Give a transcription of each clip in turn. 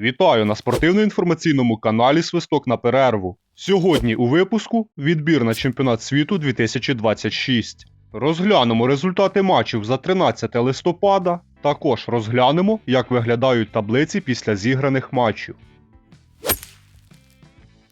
Вітаю на спортивно-інформаційному каналі Свисток на перерву. Сьогодні у випуску відбір на чемпіонат світу 2026. Розглянемо результати матчів за 13 листопада. Також розглянемо, як виглядають таблиці після зіграних матчів.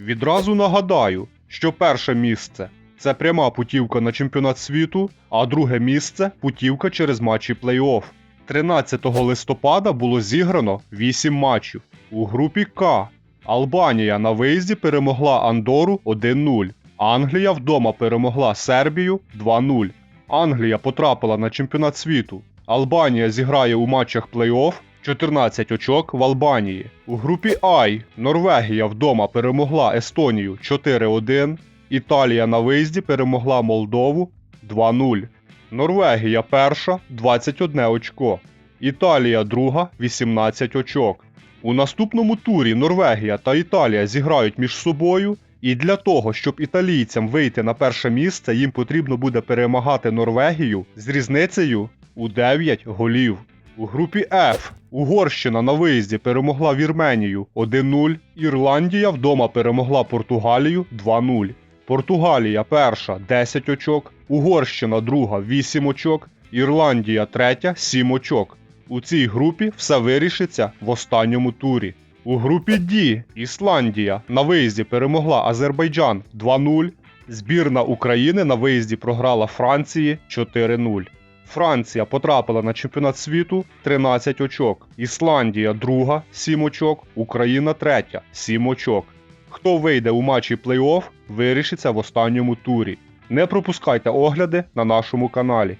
Відразу нагадаю, що перше місце це пряма путівка на чемпіонат світу, а друге місце путівка через матчі плей-офф. 13 листопада було зіграно 8 матчів. У групі К Албанія на виїзді перемогла Андору 1-0. Англія вдома перемогла Сербію 2-0. Англія потрапила на чемпіонат світу. Албанія зіграє у матчах плей-офф 14 очок в Албанії. У групі Ай Норвегія вдома перемогла Естонію 4-1. Італія на виїзді перемогла Молдову 2-0. Норвегія перша 21 очко. Італія друга 18 очок. У наступному турі Норвегія та Італія зіграють між собою, і для того, щоб італійцям вийти на перше місце, їм потрібно буде перемагати Норвегію з різницею у 9 голів. У групі F Угорщина на виїзді перемогла Вірменію 1-0, Ірландія вдома перемогла Португалію 2-0. Португалія перша 10 очок, Угорщина друга 8 очок, Ірландія третя 7 очок. У цій групі все вирішиться в останньому турі. У групі D Ісландія на виїзді перемогла Азербайджан 2-0. Збірна України на виїзді програла Франції 4-0. Франція потрапила на чемпіонат світу 13 очок. Ісландія друга 7 очок, Україна третя 7 очок. Хто вийде у матчі плей-офф, вирішиться в останньому турі. Не пропускайте огляди на нашому каналі.